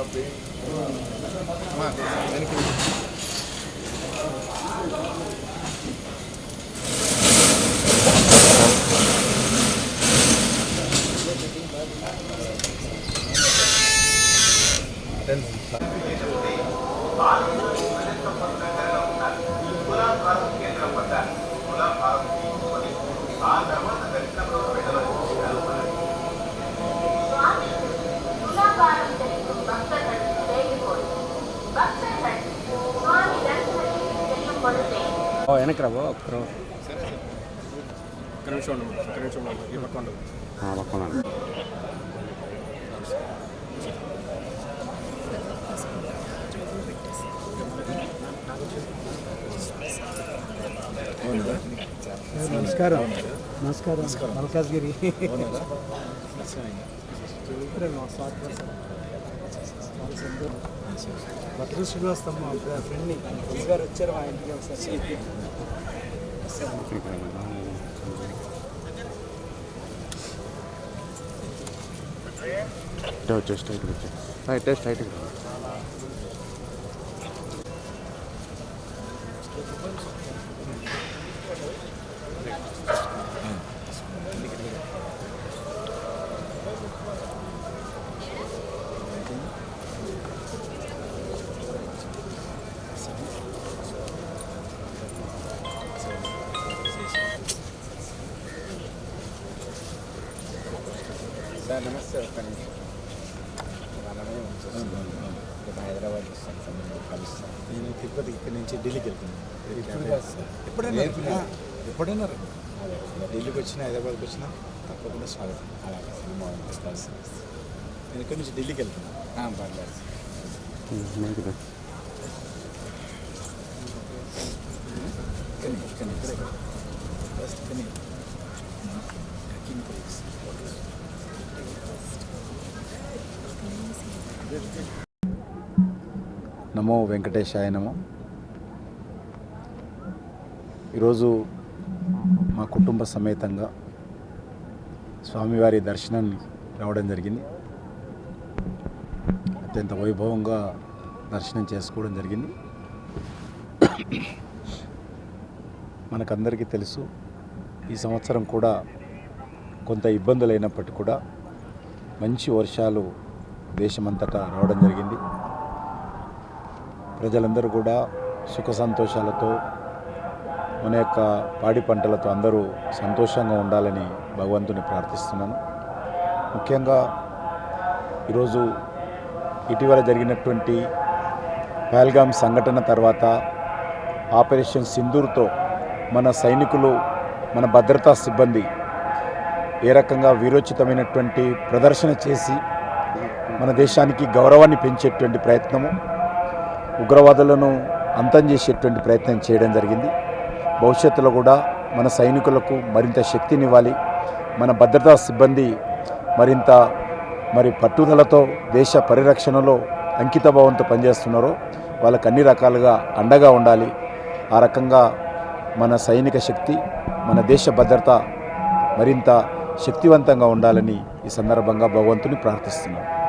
tapi ini தரிசனத்திற்கு செல்லும் பொழுதே ఓ వెనక్కి రా ఒక్క ఒక్క నిమిషం ఉండు ఒక్క నిమిషం ఉండు ఈ పక్క ఉండు పక్కన నమస్కారం నమస్కారం మల్కాజ్గిరి భద్ర శ్రీనివాస్ మా ఫ్రెండ్ని గారు వచ్చారు మా ఇంటికి ఒకసారి. వచ్చే స్ట్రైట్ వచ్చే స్ట్రైట్ స్ట్రైట్ సార్ నమస్తే ఒక్క నిమిషం అలానే వచ్చేస్తున్నాను రేపు హైదరాబాద్ వస్తాను సార్ నేను కలుస్తాను నేను తిరుపతి ఇక్కడి నుంచి ఢిల్లీకి వెళ్తున్నాను. ఎప్పుడైనా ఎప్పుడైనా ఢిల్లీకి వచ్చినా హైదరాబాద్కి వచ్చినా తప్పకుండా స్వాగతం. అలాగే సార్ నేను ఇక్కడి నుంచి ఢిల్లీకి వెళ్తున్నాను. పర్లేదు. సార్ మంచిది కానీ కానీ ఫస్ట్ కానీ నమో వెంకటేశాయ నమో. ఈరోజు మా కుటుంబ సమేతంగా స్వామివారి దర్శనాన్ని రావడం జరిగింది. అత్యంత వైభవంగా దర్శనం చేసుకోవడం జరిగింది. మనకందరికీ తెలుసు ఈ సంవత్సరం కూడా కొంత ఇబ్బందులు అయినప్పటికీ కూడా మంచి వర్షాలు దేశమంతటా రావడం జరిగింది. ప్రజలందరూ కూడా సుఖ సంతోషాలతో మన యొక్క పాడి పంటలతో అందరూ సంతోషంగా ఉండాలని భగవంతుని ప్రార్థిస్తున్నాను. ముఖ్యంగా ఈరోజు ఇటీవల జరిగినటువంటి పహల్గామ్ సంఘటన తర్వాత ఆపరేషన్ సింధూర్తో మన సైనికులు మన భద్రతా సిబ్బంది ఏ రకంగా వీరోచితమైనటువంటి ప్రదర్శన చేసి మన దేశానికి గౌరవాన్ని పెంచేటువంటి ప్రయత్నము ఉగ్రవాదులను అంతం చేసేటువంటి ప్రయత్నం చేయడం జరిగింది. భవిష్యత్తులో కూడా మన సైనికులకు మరింత శక్తినివ్వాలి. మన భద్రతా సిబ్బంది మరింత మరి పట్టుదలతో దేశ పరిరక్షణలో అంకితభావంతో పనిచేస్తున్నారో వాళ్ళకు అన్ని రకాలుగా అండగా ఉండాలి. ఆ రకంగా మన సైనిక శక్తి మన దేశ భద్రత మరింత శక్తివంతంగా ఉండాలని ఈ సందర్భంగా భగవంతుని ప్రార్థిస్తున్నాను